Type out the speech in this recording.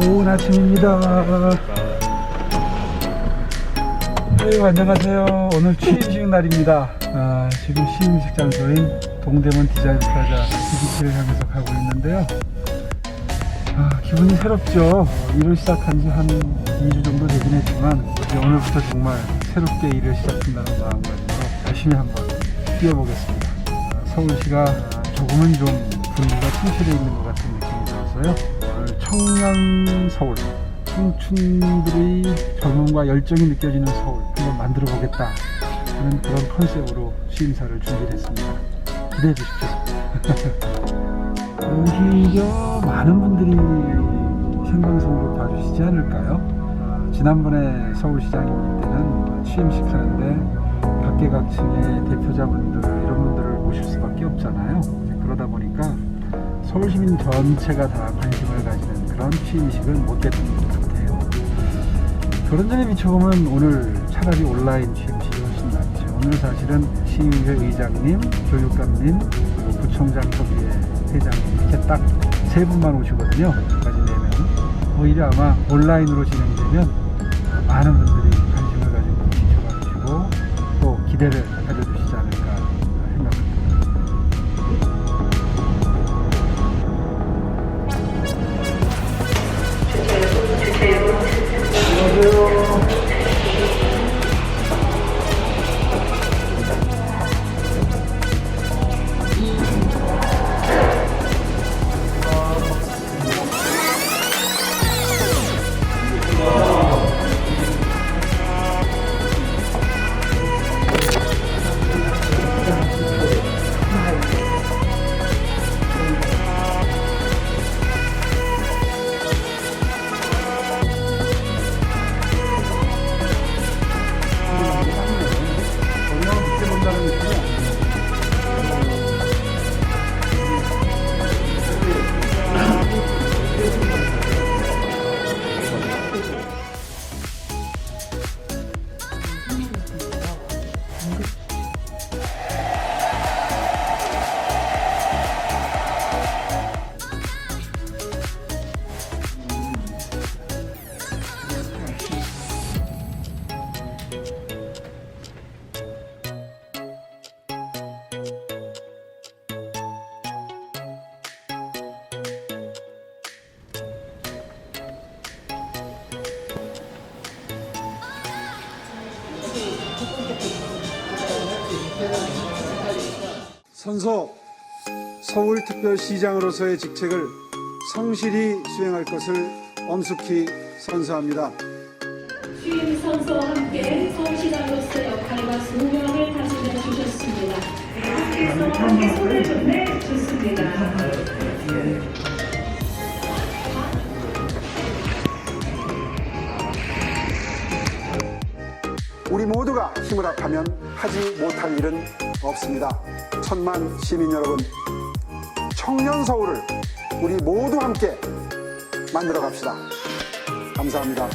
좋은 아침입니다. 아이고, 안녕하세요. 오늘 취임식 날입니다. 아, 지금 취임식 장소인 동대문 디자인 플라자 BBC를 향해서 가고 있는데요. 아, 기분이 새롭죠. 일을 시작한 지 한 2주 정도 되긴 했지만, 오늘부터 정말 새롭게 일을 시작한다는 마음가짐으로 열심히 한번 뛰어보겠습니다. 아, 서울시가 조금은 좀 분위기가 침체되어 있는 것 같은 느낌이 들어서요. 청년 서울, 청춘들의 젊음과 열정이 느껴지는 서울 한번 만들어 보겠다 하는 그런 컨셉으로 취임사를 준비했습니다. 기대해 주십시오. 오히려 많은 분들이 생방송으로 봐주시지 않을까요? 아, 지난번에 서울시장님 때는 취임식 하는데 각계각층의 대표자분들 이런 분들을 모실 수밖에 없잖아요. 그러다 보니까 서울 시민 전체가 다 관심을 가지는 그런 취임식을 못 됐던 것 같아요. 그런 점에 비춰보면 오늘 차라리 온라인 취임식이 훨씬 낫죠. 오늘 사실은 시의회 의장님, 교육감님, 그리고 구청장 협의회 회장님 이렇게 딱 세 분만 오시거든요. 까지 내면 오히려 아마 온라인으로 진행되면 많은 분들이 관심을 가지고 지켜봐 주시고 또 기대를 가져주시지 선서 서울특별시장으로서의 직책을 성실히 수행할 것을 엄숙히 선서합니다. 취임 선서와 함께 서울시장으로서 역할과 소명을 다짐해 주셨습니다. 함께 손을 좀 내주셨습니다. 우리 모두가 힘을 합하면 하지 못할 일은 없습니다. 천만 시민 여러분, 청년 서울을 우리 모두 함께 만들어 갑시다. 감사합니다.